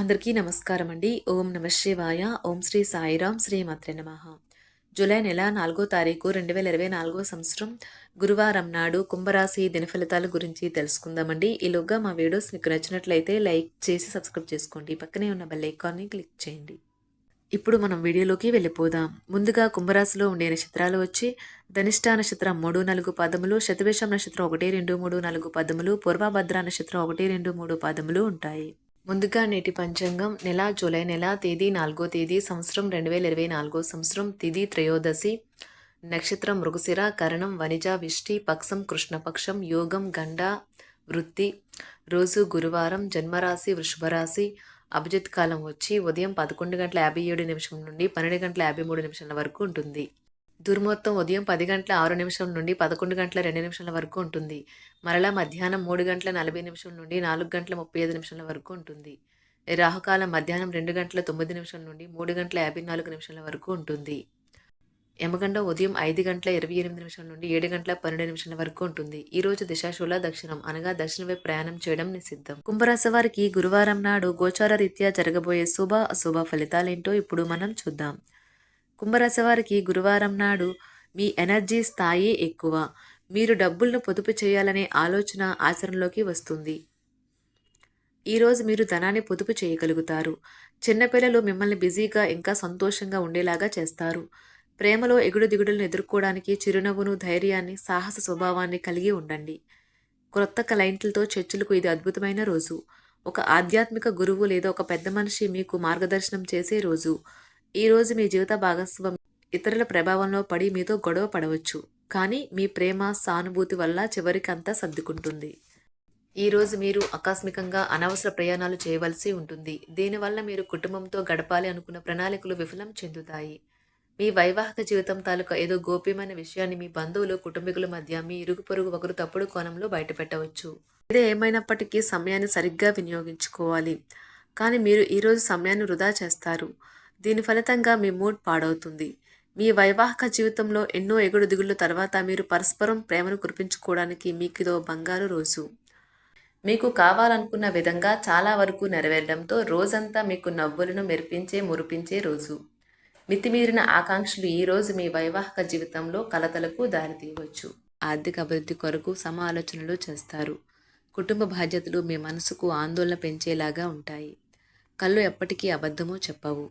అందరికీ నమస్కారం అండి ఓం నమ శివాయ. ఓం శ్రీ సాయిరాం శ్రీ మాత్రే నమ. జూలై నెల నాలుగో తారీఖు రెండు వేల ఇరవై నాలుగో సంవత్సరం గురువారం నాడు కుంభరాశి దినఫలితాల గురించి తెలుసుకుందామండి. ఈలోగా మా వీడియోస్ మీకు నచ్చినట్లయితే లైక్ చేసి సబ్స్క్రైబ్ చేసుకోండి. పక్కనే ఉన్న బెల్ ఐకాన్ని క్లిక్ చేయండి. ఇప్పుడు మనం వీడియోలోకి వెళ్ళిపోదాం. ముందుగా కుంభరాశిలో ఉండే నక్షత్రాలు వచ్చి ధనిష్ట నక్షత్రం మూడు నాలుగు పదములు శతవేషం నక్షత్రం ఒకటి రెండు మూడు నాలుగు పదములు పూర్వభద్ర నక్షత్రం ఒకటి రెండు మూడు పదములు ఉంటాయి. ముందుగా నేటి పంచాంగం నెల జూలై నెల తేదీ నాలుగో తేదీ సంవత్సరం రెండు వేల ఇరవై నాలుగో సంవత్సరం తిది త్రయోదశి. నక్షత్రం మృగశిర కరణం వనిజ విష్టి పక్షం కృష్ణపక్షం యోగం గండ వృత్తి. రోజు గురువారం జన్మరాశి వృషభరాశి. అభిజిత్ కాలం వచ్చి ఉదయం పదకొండు గంటల యాభై ఏడు నిమిషం నుండి పన్నెండు గంటల యాభై మూడు నిమిషాల వరకు ఉంటుంది. దుర్మొత్తం ఉదయం పది గంటల ఆరు నిమిషం నుండి పదకొండు గంటల రెండు నిమిషాల వరకు ఉంటుంది. మరలా మధ్యాహ్నం మూడు గంటల నలభై నిమిషం నుండి నాలుగు గంటల ముప్పై ఐదు నిమిషాల వరకు ఉంటుంది. రాహుకాలం మధ్యాహ్నం రెండు గంటల తొమ్మిది నిమిషాల నుండి మూడు గంటల యాభై నాలుగు నిమిషాల వరకు ఉంటుంది. యమగండం ఉదయం ఐదు గంటల ఇరవై ఎనిమిది నిమిషాల నుండి ఏడు గంటల పన్నెండు నిమిషాల వరకు ఉంటుంది. ఈ రోజు దిశాశూల దక్షిణం అనగా దక్షిణ వైపు ప్రయాణం చేయడం నిషిద్ధం. కుంభరాశి వారికి గురువారం నాడు గోచార రీత్యా జరగబోయే శుభ అశుభ ఫలితాలేంటో ఇప్పుడు మనం చూద్దాం. కుంభరాశి వారికి గురువారం నాడు మీ ఎనర్జీ స్థాయి ఎక్కువ. మీరు డబ్బులను పొదుపు చేయాలనే ఆలోచన ఆచరణలోకి వస్తుంది. ఈరోజు మీరు ధనాన్ని పొదుపు చేయగలుగుతారు. చిన్నపిల్లలు మిమ్మల్ని బిజీగా ఇంకా సంతోషంగా ఉండేలాగా చేస్తారు. ప్రేమలో ఎగుడు దిగుడులను ఎదుర్కోవడానికి చిరునవ్వును ధైర్యాన్ని సాహస స్వభావాన్ని కలిగి ఉండండి. క్రొత్త క్లయింట్లతో చర్చలకు ఇది అద్భుతమైన రోజు. ఒక ఆధ్యాత్మిక గురువు లేదా ఒక పెద్ద మనిషి మీకు మార్గదర్శనం చేసే రోజు. ఈరోజు మీ జీవిత భాగస్వామి ఇతరుల ప్రభావంలో పడి మీతో గొడవ పడవచ్చు. కానీ మీ ప్రేమ సానుభూతి వల్ల చివరికి అంతా సర్దుకుంటుంది. ఈ రోజు మీరు ఆకస్మికంగా అనవసర ప్రయాణాలు చేయవలసి ఉంటుంది. దీనివల్ల మీరు కుటుంబంతో గడపాలి అనుకున్న ప్రణాళికలు విఫలం చెందుతాయి. మీ వైవాహిక జీవితం తాలూకా ఏదో గోప్యమైన విషయాన్ని మీ బంధువులు కుటుంబీకుల మధ్య మీ ఇరుగు పొరుగు ఒకరు తప్పుడు కోణంలో బయటపెట్టవచ్చు. ఇదే ఏమైనప్పటికీ సమయాన్ని సరిగ్గా వినియోగించుకోవాలి. కానీ మీరు ఈరోజు సమయాన్ని వృధా చేస్తారు. దీని ఫలితంగా మీ మూడ్ పాడవుతుంది. మీ వైవాహిక జీవితంలో ఎన్నో ఎగుడుదిగుళ్ళ తర్వాత మీరు పరస్పరం ప్రేమను కురిపించుకోవడానికి మీకు ఇదో బంగారు రోజు. మీకు కావాలనుకున్న విధంగా చాలా వరకు నెరవేరడంతో రోజంతా మీకు నవ్వులను మెరిపించే మురిపించే రోజు. మితిమీరిన ఆకాంక్షలు ఈరోజు మీ వైవాహిక జీవితంలో కలతలకు దారితీయవచ్చు. ఆర్థిక అభివృద్ధి కొరకు సమాలోచనలు చేస్తారు. కుటుంబ బాధ్యతలు మీ మనసుకు ఆందోళన పెంచేలాగా ఉంటాయి. కళ్ళు ఎప్పటికీ అబద్ధమో చెప్పవు.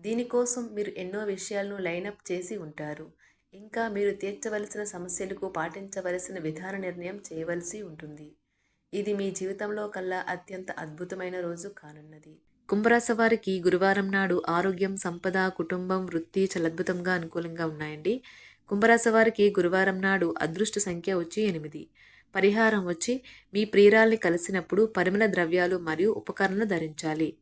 దీనికోసం మీరు ఎన్నో విషయాలను లైనప్ చేసి ఉంటారు. ఇంకా మీరు తీర్చవలసిన సమస్యలకు పాటించవలసిన విధాన నిర్ణయం చేయవలసి ఉంటుంది. ఇది మీ జీవితంలో కల్లా అత్యంత అద్భుతమైన రోజు కానున్నది. కుంభరాశి వారికి గురువారం నాడు ఆరోగ్యం సంపద కుటుంబం వృత్తి చలద్భుతంగా అద్భుతంగా అనుకూలంగా ఉన్నాయండి. కుంభరాశి వారికి గురువారం నాడు అదృష్ట సంఖ్య వచ్చి ఎనిమిది. పరిహారం వచ్చి మీ ప్రియురాల్ని కలిసినప్పుడు పరిమళ ద్రవ్యాలు మరియు ఉపకరణలు ధరించాలి.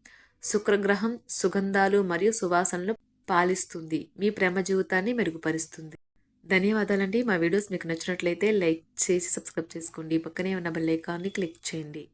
శుక్రగ్రహం సుగంధాలు మరియు సువాసనలు పాలిస్తుంది. మీ ప్రేమ జీవితాన్ని మెరుగుపరుస్తుంది. ధన్యవాదాలండి. మా వీడియోస్ మీకు నచ్చినట్లయితే లైక్ చేసి సబ్స్క్రైబ్ చేసుకోండి. పక్కనే ఉన్న బెల్ ఐకాన్ని క్లిక్ చేయండి.